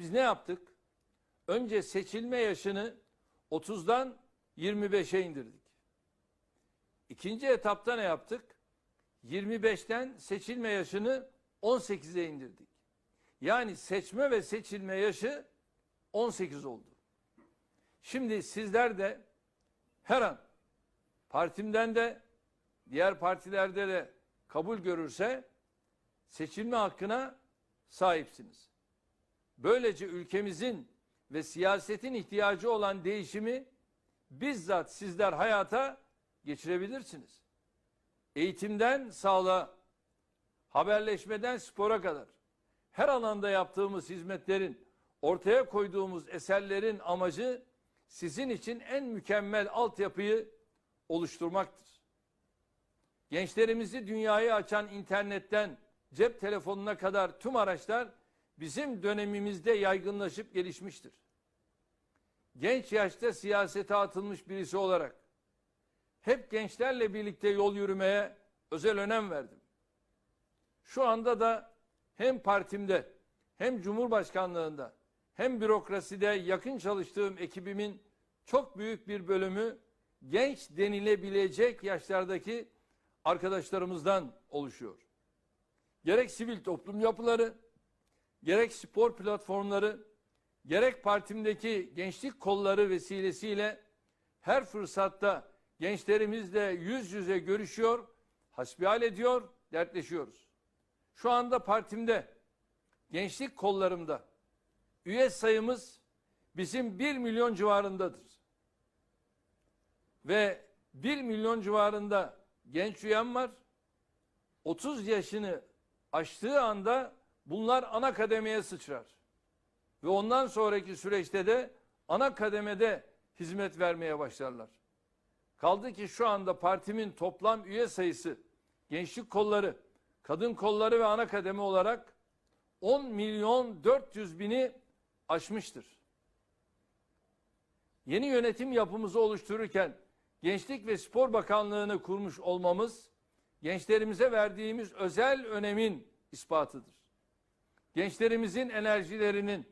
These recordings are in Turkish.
Biz ne yaptık? Önce seçilme yaşını 30'dan 25'e indirdik. İkinci etapta ne yaptık? 25'ten seçilme yaşını 18'e indirdik. Yani seçme ve seçilme yaşı 18 oldu. Şimdi sizler de her an partimden de diğer partilerde de kabul görürse seçilme hakkına sahipsiniz. Böylece ülkemizin ve siyasetin ihtiyacı olan değişimi bizzat sizler hayata geçirebilirsiniz. Eğitimden sağlığa, haberleşmeden spora kadar her alanda yaptığımız hizmetlerin, ortaya koyduğumuz eserlerin amacı sizin için en mükemmel altyapıyı oluşturmaktır. Gençlerimizi dünyayı açan internetten cep telefonuna kadar tüm araçlar bizim dönemimizde yaygınlaşıp gelişmiştir. Genç yaşta siyasete atılmış birisi olarak hep gençlerle birlikte yol yürümeye özel önem verdim. Şu anda da hem partimde hem Cumhurbaşkanlığında hem bürokraside yakın çalıştığım ekibimin çok büyük bir bölümü genç denilebilecek yaşlardaki arkadaşlarımızdan oluşuyor. Gerek sivil toplum yapıları, gerek spor platformları, gerek partimdeki gençlik kolları vesilesiyle her fırsatta gençlerimizle yüz yüze görüşüyor, hasbihal ediyor, dertleşiyoruz. Şu anda partimde, gençlik kollarımda üye sayımız bizim 1 milyon civarındadır. Ve 1 milyon civarında genç üyem var. 30 yaşını aştığı anda bunlar ana kademeye sıçrar. Ve ondan sonraki süreçte de ana kademede hizmet vermeye başlarlar. Kaldı ki şu anda partimin toplam üye sayısı gençlik kolları, kadın kolları ve ana kademe olarak 10 milyon 400 bini aşmıştır. Yeni yönetim yapımızı oluştururken Gençlik ve Spor Bakanlığı'nı kurmuş olmamız gençlerimize verdiğimiz özel önemin ispatıdır. Gençlerimizin enerjilerinin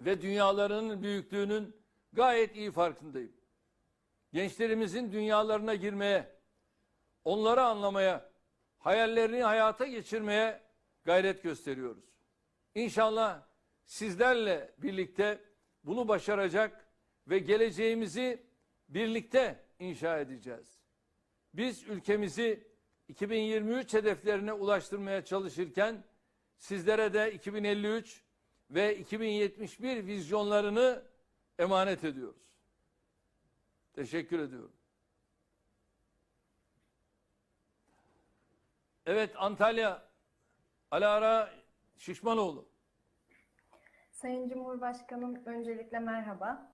ve dünyalarının büyüklüğünün gayet iyi farkındayım. Gençlerimizin dünyalarına girmeye, onları anlamaya, hayallerini hayata geçirmeye gayret gösteriyoruz. İnşallah sizlerle birlikte bunu başaracak ve geleceğimizi birlikte inşa edeceğiz. Biz ülkemizi 2023 hedeflerine ulaştırmaya çalışırken sizlere de 2053 ve 2071 vizyonlarını emanet ediyoruz. Teşekkür ediyorum. Evet Antalya Alara Şişmanoğlu. Sayın Cumhurbaşkanım öncelikle merhaba.